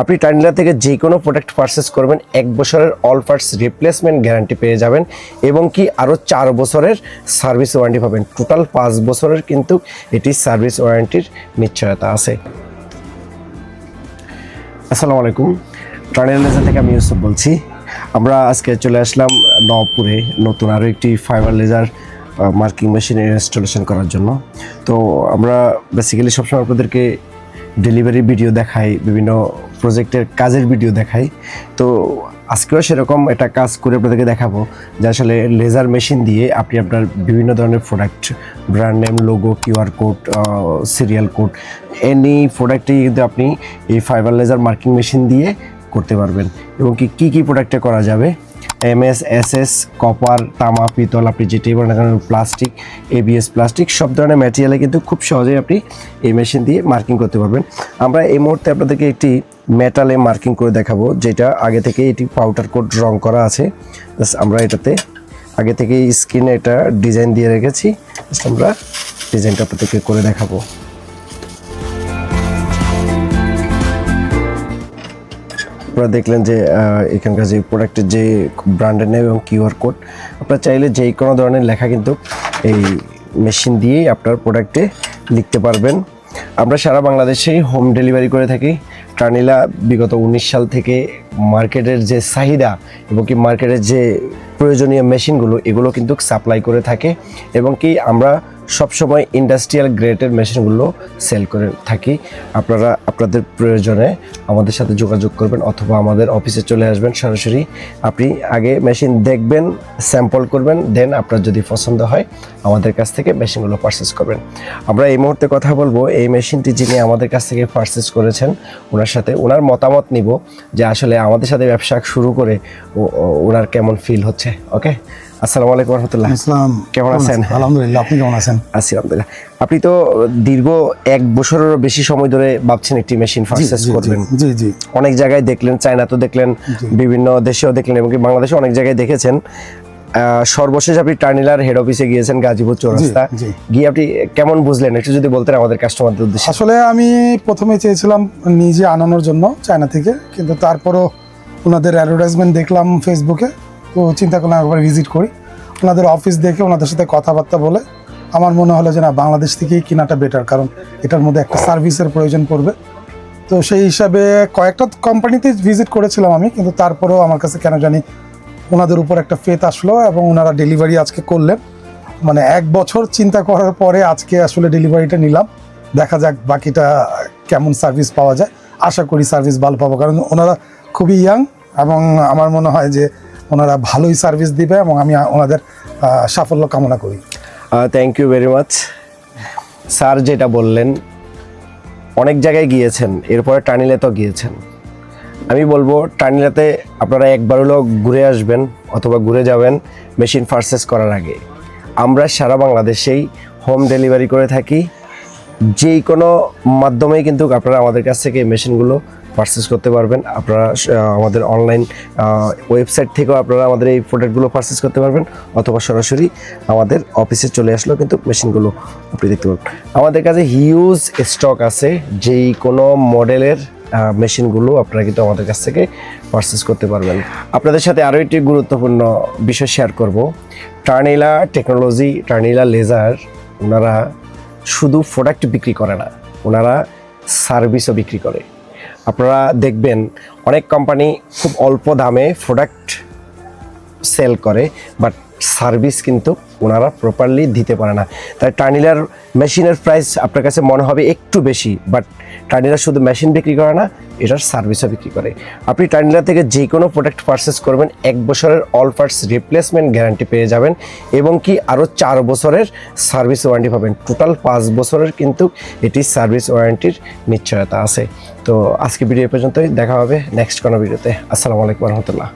আপনি টার্নিলা থেকে যে কোনো প্রোডাক্ট পারচেস করবেন, এক বছরের অল পার্টস রিপ্লেসমেন্ট গ্যারান্টি পেয়ে যাবেন এবং কি আরও চার বছরের সার্ভিস ওয়ারেন্টি পাবেন। টোটাল পাঁচ বছরের কিন্তু এটি সার্ভিস ওয়ারেন্টির নিশ্চয়তা আছে। আসসালামু আলাইকুম। টার্নিলা থেকে আমি ইউসুফ বলছি। আমরা আজকে চলে আসলাম নবপুরে নতুন আরও একটি ফাইবার লেজার মার্কিং মেশিনের ইনস্টলেশন করার জন্য। তো আমরা বেসিক্যালি সবসময় আপনাদেরকে ডেলিভারি ভিডিও দেখাই, বিভিন্ন প্রজেক্টের কাজের ভিডিও দেখাই। তো আজকেও সেরকম একটা কাজ করে আপনাদেরকে দেখাবো, যে আসলে লেজার মেশিন দিয়ে আপনি আপনার বিভিন্ন ধরনের product brand name logo QR code serial code any প্রোডাক্টই কিন্তু আপনি এই ফাইবার লেজার মার্কিং মেশিন দিয়ে করতে পারবেন। এবং কি, কী কী প্রোডাক্টে করা যাবে? M S S S copper তামা, পিতল, আপনি যেটাই বলেন কেন প্লাস্টিক এবিএস প্লাস্টিক সব ধরনের ম্যাটেরিয়ালে কিন্তু খুব সহজেই আপনি এই মেশিন দিয়ে মার্কিং করতে পারবেন। আমরা এই মুহূর্তে আপনাদেরকে একটি মেটালে মার্কিং করে দেখাবো, যেটা আগে থেকে এটি পাউডার কোড রং করা আছে। আমরা এটাতে আগে থেকে স্ক্রিনে এটা ডিজাইন দিয়ে রেখেছি। আমরা ডিজাইনটা আপনাদেরকে করে দেখাবো। আপনারা দেখলেন যে এখানকার যে প্রোডাক্টের যে ব্র্যান্ডের নেম এবং কিউআর কোড আপনারা চাইলে যে কোনো ধরনের লেখা কিন্তু এই মেশিন দিয়েই আপনার প্রোডাক্টে লিখতে পারবেন। আমরা সারা বাংলাদেশেই হোম ডেলিভারি করে থাকি। টার্নিলা বিগত উনিশ সাল থেকে মার্কেটের যে চাহিদা এবং কি মার্কেটের যে প্রয়োজনীয় মেশিনগুলো, এগুলো কিন্তু সাপ্লাই করে থাকে এবং কি আমরা সবসময় ইন্ডাস্ট্রিয়াল গ্রেডের মেশিনগুলো সেল করে থাকি। আপনারা, আপনাদের প্রয়োজনে আমাদের সাথে যোগাযোগ করবেন অথবা আমাদের অফিসে চলে আসবেন সরাসরি। আপনি আগে মেশিন দেখবেন স্যাম্পল করবেন দেন আপনার যদি পছন্দ হয়, আমাদের কাছ থেকে মেশিনগুলো পারচেস করবেন। আমরা এই মুহূর্তে কথা বলব, এই মেশিনটি যিনি আমাদের কাছ থেকে পারচেস করেছেন, ওনার সাথে ওনার মতামত নিব যে আসলে আমাদের সাথে ব্যবসা শুরু করে ওনার কেমন ফিল হচ্ছে। ওকে আসসালামু আলাইকুম রহমতুল্লাহ। ইসলাম কেমন আছেন? আলহামদুলিল্লাহ আপনি কেমন আছেন? আছি আলহামদুলিল্লাহ। আপনি তো দীর্ঘ এক বছরেরও বেশি সময় ধরে ভাবছেন একটি মেশিন জি, পারচেস জি, জি, করবেন। জি জি। অনেক জায়গায় দেখলেন চায়না তো দেখলেন বিভিন্ন দেশেও দেখলেন এবং বাংলাদেশে অনেক জায়গায় দেখেছেন। সর্বশেষ আপনি টার্নিলার হেড অফিসে গিয়েছেন গাজীপুর চৌরাস্তা। গিয়ে আপনি কেমন বুঝলেন? একটু যদি বলতেন আমাদের কাস্টমারদের উদ্দেশ্যে। আসলে আমি প্রথমে চেয়েছিলাম নিজে আনানোর জন্য চায়না থেকে কিন্তু তারপরও ওনাদের অ্যাডভার্টাইজমেন্ট দেখলাম ফেসবুকে তো চিন্তা করলাম একবার ভিজিট করি। ওনাদের অফিস দেখে ওনাদের সাথে কথাবার্তা বলে আমার মনে হলো যে না, বাংলাদেশ থেকেই কেনাটা বেটার কারণ এটার মধ্যে একটা সার্ভিসের প্রয়োজন পড়বে। তো সেই হিসাবে কয়েকটা কোম্পানিতে ভিজিট করেছিলাম আমি, কিন্তু তারপরেও আমার কাছে কেন জানি ওনাদের উপর একটা ফেথ আসলো এবং ওনারা ডেলিভারি আজকে করলেন। মানে এক বছর চিন্তা করার পরে আজকে আসলে ডেলিভারিটা নিলাম। দেখা যাক বাকিটা কেমন সার্ভিস পাওয়া যায়। আশা করি সার্ভিস ভালো পাবো, কারণ ওনারা খুবই ইয়াং এবং আমার মনে হয় যে ওনারা ভালোই সার্ভিস দিবে এবং আমি ওনাদের সাফল্য কামনা করি। Thank you very much sir যেটা বললেন, অনেক জায়গায় গিয়েছেন, এরপরে টার্নিলে তো গিয়েছেন। আমি বলব, টার্নিলাতে আপনারা একবার হলেও ঘুরে আসবেন অথবা ঘুরে যাবেন মেশিন পারচেস করার আগে। আমরা সারা বাংলাদেশেই হোম ডেলিভারি করে থাকি। যেই কোনো মাধ্যমেই কিন্তু আপনারা আমাদের কাছ থেকে মেশিনগুলো পারচেস করতে পারবেন। আপনারা আমাদের অনলাইন ওয়েবসাইট থেকেও আপনারা আমাদের এই প্রোডাক্টগুলো পারচেস করতে পারবেন অথবা সরাসরি আমাদের অফিসে চলে আসলেও কিন্তু মেশিনগুলো আপনি দেখতে পারবেন। আমাদের কাছে হিউজ স্টক আছে। যেই কোনো মডেলের মেশিনগুলো আপনারা কিন্তু আমাদের কাছ থেকে পারচেস করতে পারবেন। আপনাদের সাথে আরও একটি গুরুত্বপূর্ণ বিষয় শেয়ার করব। টার্নিলা টেকনোলজি টার্নিলা লেজার ওনারা শুধু প্রোডাক্ট বিক্রি করে না, ওনারা সার্ভিসও বিক্রি করে। আপনারা দেখবেন অনেক কোম্পানি খুব অল্প দামে প্রোডাক্ট সেল করে বাট সার্ভিস কিন্তু ওনারা প্রপারলি দিতে পারে না। তাই টার্নিলার মেশিনের প্রাইস আপনার কাছে মনে হবে একটু বেশি বাট টার্নিলার শুধু মেশিন বিক্রি করে না, এটার সার্ভিসও বিক্রি করে। আপনি টার্নিলার থেকে যে কোনো প্রোডাক্ট পারচেস করবেন, এক বছরের অল পার্টস রিপ্লেসমেন্ট গ্যারান্টি পেয়ে যাবেন, এবং কি আরও চার বছরের সার্ভিস ওয়ারেন্টি পাবেন। টোটাল পাঁচ বছরের কিন্তু এটি সার্ভিস ওয়ারেন্টির নিশ্চয়তা আছে। তো আজকে ভিডিও পর্যন্তই, দেখা হবে নেক্সট কোনো ভিডিওতে। আসসালামু আলাইকুম রহমতুল্লাহ।